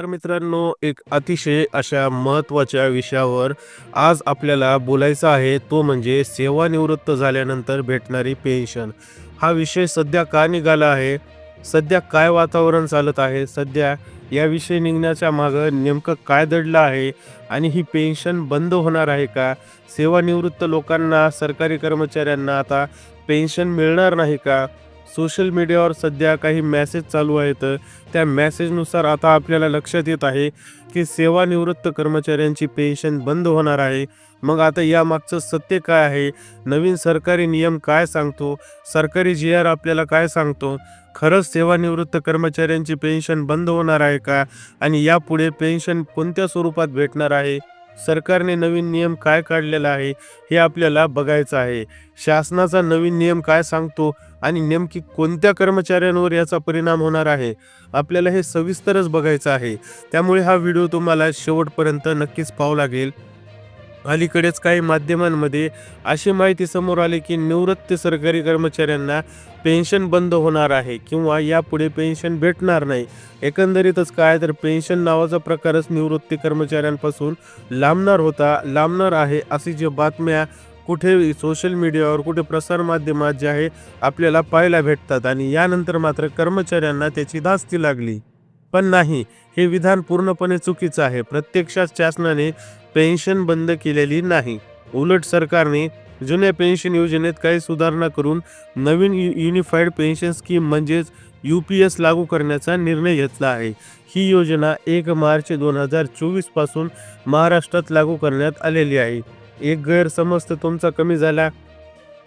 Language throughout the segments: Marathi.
तर मित्रांनो एक अतिशय अशा महत्त्वाच्या विषयावर आज आपल्याला बोलायचं आहे. तो म्हणजे सेवानिवृत्त झाल्यानंतर भेटणारी पेन्शन. हा विषय सध्या का निघाला आहे? सध्या काय वातावरण चालत आहे? सध्या या विषय निघण्याच्या मागं नेमकं काय दडलं आहे? आणि ही पेन्शन बंद होणार आहे का? सेवानिवृत्त लोकांना सरकारी कर्मचाऱ्यांना आता पेन्शन मिळणार नाही का? सोशल मीडियावर सध्या काही मॅसेज चालू आहेत. त्या मॅसेजनुसार आता आपल्याला लक्षात येत आहे की सेवानिवृत्त कर्मचाऱ्यांची पेन्शन बंद होणार आहे. मग आता या मागचं सत्य काय आहे? नवीन सरकारी नियम काय सांगतो? सरकारी जी आर आपल्याला काय सांगतो? खरंच सेवानिवृत्त कर्मचाऱ्यांची पेन्शन बंद होणार आहे का? आणि यापुढे पेन्शन कोणत्या स्वरूपात भेटणार आहे? सरकारने नवीन नियम काय काढलेला आहे हे आपल्याला बघायचं आहे. शासनाचा नवीन नियम काय सांगतो आणि नेमकी कोणत्या कर्मचाऱ्यांवर याचा परिणाम होणार आहे आपल्याला हे सविस्तरच बघायचं आहे. त्यामुळे हा व्हिडिओ तुम्हाला शेवटपर्यंत नक्कीच पाहू लागेल. अलीकडेच काही माध्यमांमध्ये अशी माहिती समोर आली की निवृत्त सरकारी कर्मचाऱ्यांना पेन्शन बंद होणार आहे किंवा यापुढे पेन्शन भेटणार नाही. एकंदरीतच काय तर पेन्शन नावाचा प्रकारच निवृत्ती कर्मचाऱ्यांपासून लांबणार होता लांबणार आहे अशी जी बातम्या कुठे सोशल मीडियावर कुठे प्रसारमाध्यमात जे आहे आपल्याला पाहायला भेटतात आणि यानंतर मात्र कर्मचाऱ्यांना त्याची धास्ती लागली. पण नाही हे विधान पूर्णपणे चुकीचं आहे. प्रत्यक्षात शासनाने पेन्शन बंद केलेली नाही. उलट सरकारने जुन्या पेन्शन योजनेत काही सुधारणा करून नवीन यु युनिफाईड पेन्शन स्कीम म्हणजेच यू पी एस लागू करण्याचा निर्णय घेतला आहे. ही योजना एक मार्च दोन हजार चोवीसपासून महाराष्ट्रात लागू करण्यात आलेली आहे. एक गैरसमज तुमचा कमी झाला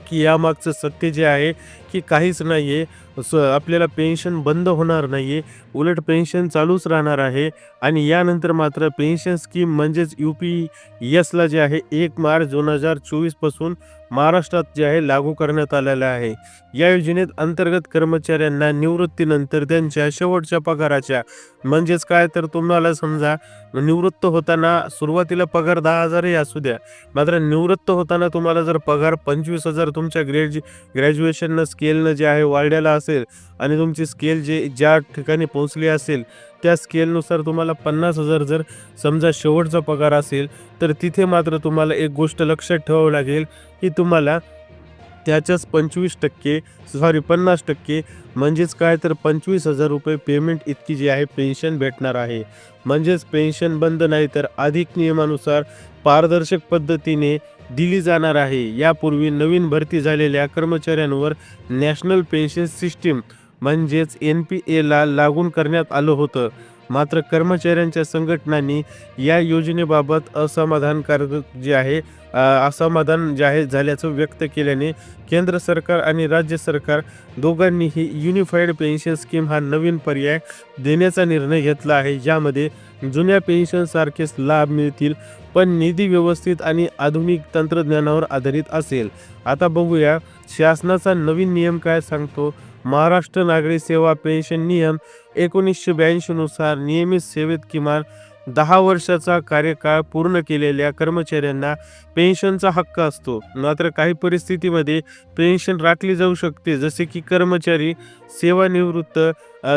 की यामागचं सत्य जे आहे की काहीच नाही आहे स आपल्याला पेन्शन बंद होणार नाही आहे उलट पेन्शन चालूच राहणार आहे. आणि यानंतर मात्र पेन्शन स्कीम म्हणजेच यू पी एसला जे आहे एक मार्च दोन हजार चोवीसपासून महाराष्ट्रात जे आहे लागू करण्यात आलेलं आहे. या योजनेत अंतर्गत कर्मचाऱ्यांना निवृत्तीनंतर त्यांच्या शेवटच्या पगाराच्या म्हणजेच काय तर तुम्हाला समजा निवृत्त होताना सुरुवातीला पगार दहा हजारही असू द्या. मात्र निवृत्त होताना तुम्हाला जर पगार पंचवीस हजार तुमच्या ग्रॅज्यु ग्रॅज्युएशननं स्केलनं जे आहे वाढलेला असेल आणि तुमची स्केल जे ज्या ठिकाणी पोहोचली असेल त्या स्केलनुसार तुम्हाला पन्नास हजार जर समजा शेवटचा पगार असेल तर तिथे मात्र तुम्हाला एक गोष्ट लक्षात ठेवावं लागेल की तुम्हाला त्याच्याच पंचवीस टक्के सॉरी पन्नास टक्के म्हणजेच काय तर पंचवीस हजार रुपये पेमेंट इतकी जी आहे पेन्शन भेटणार आहे. म्हणजेच पेन्शन बंद नाही तर अधिक नियमानुसार पारदर्शक पद्धतीने दिली जाणार आहे. यापूर्वी नवीन भरती झालेल्या कर्मचाऱ्यांवर नॅशनल पेन्शन सिस्टीम म्हणजेच एन पी एला लागून करण्यात आलं होतं. मात्र कर्मचाऱ्यांच्या संघटनांनी या योजनेबाबत असमाधानकारक जे आहे असमाधान जे आहे झाल्याचं व्यक्त केल्याने केंद्र सरकार आणि राज्य सरकार दोघांनीही युनिफाईड पेन्शन स्कीम हा नवीन पर्याय देण्याचा निर्णय घेतला आहे. ज्यामध्ये जुन्या पेन्शनसारखेच लाभ मिळतील पण निधी व्यवस्थित आणि आधुनिक तंत्रज्ञानावर आधारित असेल. आता बघूया शासनाचा नवीन नियम काय सांगतो? महाराष्ट्र नागरी सेवा पेन्शन नियम एकोणीसशे ब्याऐंशीनुसार नियमित सेवेत किमान दहा वर्षाचा कार्यकाळ पूर्ण केलेल्या कर्मचाऱ्यांना पेन्शनचा हक्क असतो. मात्र काही परिस्थितीमध्ये पेन्शन राखली जाऊ शकते. जसे की कर्मचारी सेवानिवृत्त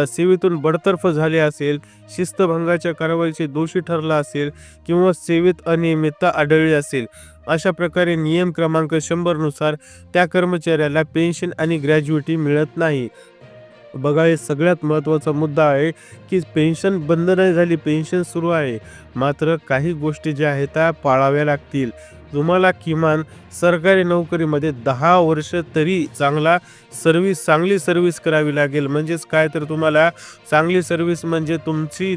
सेवेतून बडतर्फ झाले असेल शिस्तभंगाच्या कारवाईचे दोषी ठरला असेल किंवा सेवेत अनियमितता आढळली असेल अशा प्रकारे नियम क्रमांक शंभरनुसार त्या कर्मचाऱ्याला पेन्शन आणि ग्रॅज्युएटी मिळत नाही. बघा हे सगळ्यात महत्त्वाचा मुद्दा आहे की पेन्शन बंद नाही झाली पेन्शन सुरू आहे. मात्र काही गोष्टी ज्या आहेत त्या पाळाव्या लागतील. तुम्हाला किमान सरकारी नोकरीमध्ये दहा वर्ष तरी चांगला सर्व्हिस चांगली सर्व्हिस करावी लागेल. म्हणजेच काय तर तुम्हाला चांगली सर्व्हिस म्हणजे तुमची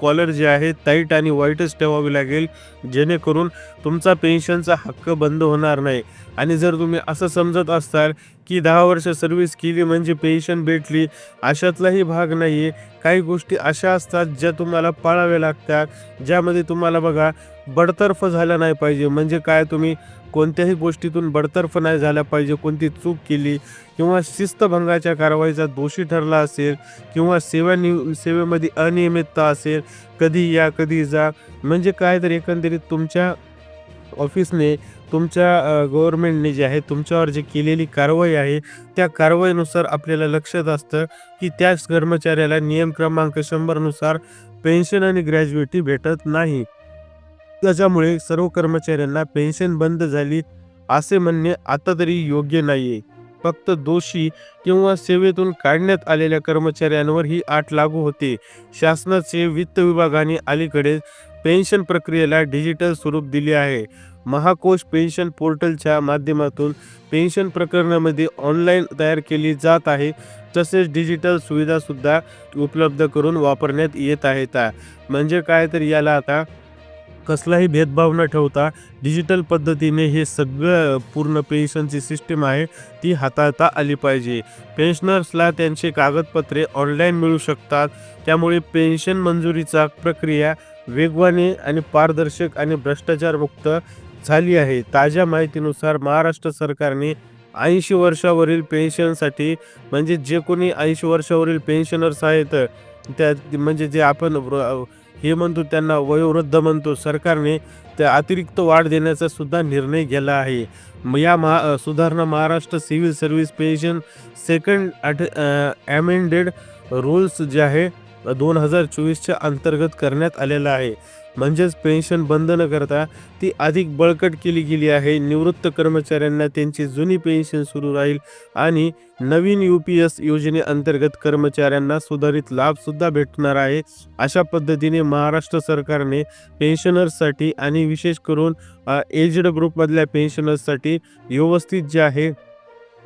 कॉलर जे आहे टाईट आणि वाईटच ठेवावी लागेल. जेणेकरून तुमचा पेन्शनचा हक्क बंद होणार नाही. आणि जर तुम्ही असं समजत असाल की दहा वर्ष सर्व्हिस केली म्हणजे पेन्शन भेटली अशातलाही भाग नाही आहे काही गोष्टी अशा असतात ज्या तुम्हाला पाळाव्या लागतात ज्यामध्ये तुम्हाला बघा बडतर्फ झाला नाही पाहिजे. म्हणजे काय तुम्ही कोणत्याही गोष्टीतून बडतर्फ नाही झाला पाहिजे. कोणती चूक केली किंवा शिस्तभंगाच्या कारवाईचा दोषी ठरला असेल किंवा सेवा नि सेवेमध्ये अनियमितता असेल कधी या कधी जा. म्हणजे काय तर एकंदरीत तुमच्या ऑफिसने तुमच्या गव्हर्मेंटने जे आहे तुमच्यावर जी केलेली कारवाई आहे त्या कारवाईनुसार आपल्याला लक्षात असतं की त्याच कर्मचाऱ्याला नियम क्रमांक शंभरनुसार पेन्शन आणि ग्रॅज्युएटी भेटत नाही. त्याच्यामुळे सर्व कर्मचाऱ्यांना पेन्शन बंद झाली असे म्हणणे आता तरी योग्य नाहीये. फक्त दोषी किंवा सेवेतून काढण्यात आलेल्या कर्मचाऱ्यांवर ही आठ लागू होते. शासनाचे वित्त विभागाने अलीकडे पेन्शन प्रक्रियेला डिजिटल स्वरूप दिले आहे. महाकोश पेन्शन पोर्टलच्या माध्यमातून पेन्शन प्रकरणामध्ये ऑनलाईन तयार केली जात आहे. तसेच डिजिटल सुविधासुद्धा उपलब्ध करून वापरण्यात येत आहेत. म्हणजे काय तर याला आता कसलाही भेदभाव न ठेवता डिजिटल पद्धतीने हे सगळं पूर्ण पेन्शनची सिस्टीम आहे ती हाताळता आली पाहिजे. पेन्शनर्सला त्यांचे कागदपत्रे ऑनलाईन मिळू शकतात. त्यामुळे पेन्शन मंजुरीचा प्रक्रिया वेगवाने आणि पारदर्शक आणि भ्रष्टाचारमुक्त झाली आहे. ताज्या माहितीनुसार महाराष्ट्र सरकारने ऐंशी वर्षावरील पेन्शनसाठी म्हणजे जे कोणी ऐंशी वर्षावरील पेन्शनर्स आहेत त्या म्हणजे जे आपण हे म्हणतो त्यांना वयोवृद्ध म्हणतो सरकारने त्या अतिरिक्त वाढ देण्याचा सुद्धा निर्णय घेतला आहे. म या महा सुधारणा Maharashtra civil service pension second अट ॲमेंडेड रूल्स जे आहे दोन हजार चोवीसच्या अंतर्गत करण्यात आलेला आहे. म्हणजेच पेन्शन बंद न करता ती अधिक बळकट केली गेली आहे. निवृत्त कर्मचाऱ्यांना त्यांची जुनी पेन्शन सुरू राहील आणि नवीन यू पी एस योजनेअंतर्गत कर्मचाऱ्यांना सुधारित लाभसुद्धा भेटणार आहे. अशा पद्धतीने महाराष्ट्र सरकारने पेन्शनर्ससाठी आणि विशेष करून एजड ग्रुपमधल्या पेन्शनर्ससाठी व्यवस्थित जे आहे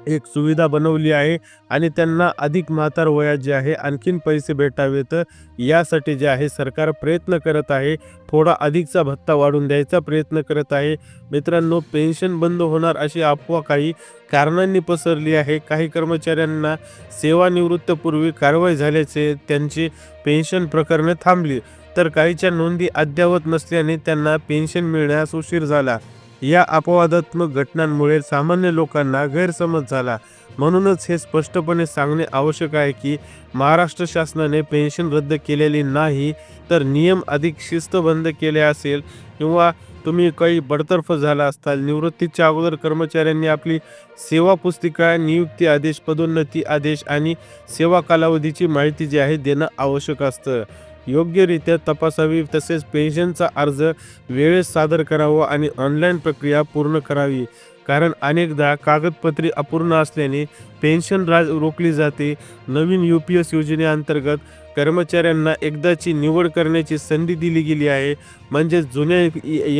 एक सुविधा बनवली आहे आणि त्यांना अधिक म्हातार वयात जे आहे आणखीन पैसे भेटावेत. यासाठी जे आहे सरकार प्रयत्न करत आहे. थोडा अधिकचा भत्ता वाढून द्यायचा प्रयत्न करत आहे. मित्रांनो पेन्शन बंद होणार अशी अफवा काही कारणांनी पसरली आहे. काही कर्मचाऱ्यांना सेवानिवृत्तपूर्वी कारवाई झाल्याचे त्यांची पेन्शन प्रकरणे थांबली तर काहीच्या नोंदी अद्यावत नसल्याने त्यांना पेन्शन मिळण्यास उशीर झाला. या अपवादात्मक घटनांमुळे सामान्य लोकांना गैरसमज झाला. म्हणूनच हे स्पष्टपणे सांगणे आवश्यक आहे की महाराष्ट्र शासनाने पेन्शन रद्द केलेली नाही तर नियम अधिक शिस्तबंद केले असेल किंवा तुम्ही काही बडतर्फ झाला असताल. निवृत्तीच्या अगोदर कर्मचाऱ्यांनी आपली सेवा पुस्तिका नियुक्ती आदेश पदोन्नती आदेश आणि सेवा कालावधीची माहिती जी आहे देणं आवश्यक असतं. योग्यरित्या तपासावी तसेच पेन्शनचा अर्ज वेळेत सादर करावा आणि ऑनलाईन प्रक्रिया पूर्ण करावी. कारण अनेकदा कागदपत्रे अपूर्ण असल्याने पेन्शन राज रोखली जाते. नवीन यू पी एस योजनेअंतर्गत कर्मचाऱ्यांना एकदाची निवड करण्याची संधी दिली गेली आहे. म्हणजेच जुन्या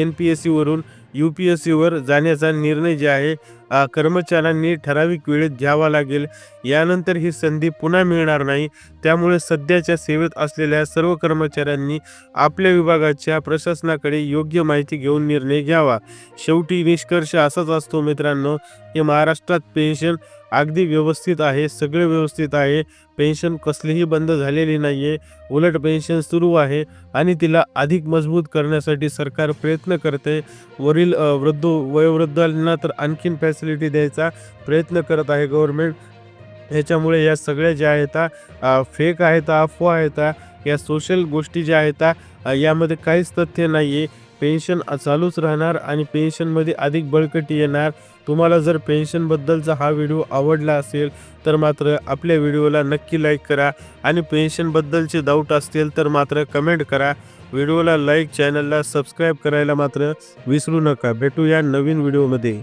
एन पी एस सीवरून यू पी एस सीवर जाण्याचा निर्णय जे आहे कर्मचाऱ्यांनी ठराविक वेळेत घ्यावा लागेल. यानंतर ही संधी पुन्हा मिळणार नाही. त्यामुळे सध्याच्या सेवेत असलेल्या सर्व कर्मचाऱ्यांनी आपल्या विभागाच्या प्रशासनाकडे योग्य माहिती घेऊन निर्णय घ्यावा. शेवटी निष्कर्ष असाच असतो मित्रांनो की महाराष्ट्रात पेन्शन अगदी व्यवस्थित आहे सगळे व्यवस्थित आहे. पेन्शन कसलीही बंद झालेली नाही आहे उलट पेन्शन सुरू आहे आणि तिला अधिक मजबूत करण्यासाठी सरकार प्रयत्न करते. वरील वृद्ध वयोवृद्धांना तर आणखीन फॅसिलिटी द्यायचा प्रयत्न करत आहे गव्हर्मेंट ह्याच्यामुळे या सगळ्या ज्या आहेत फेक आहेत अफवा आहेत या सोशल गोष्टी ज्या आहेत यामध्ये काहीच तथ्य नाही आहे पेन्शन चालूच राहणार आणि पेन्शनमध्ये अधिक बळकटी येणार. तुम्हाला जर पेन्शनबद्दलचा हा व्हिडिओ आवडला असेल तर मात्र आपल्या व्हिडिओला नक्की लाईक करा. आणि पेन्शनबद्दलचे डाऊट असतील तर मात्र कमेंट करा. व्हिडिओला लाईक चॅनलला सबस्क्राईब करायला मात्र विसरू नका. भेटूया नवीन व्हिडिओमध्ये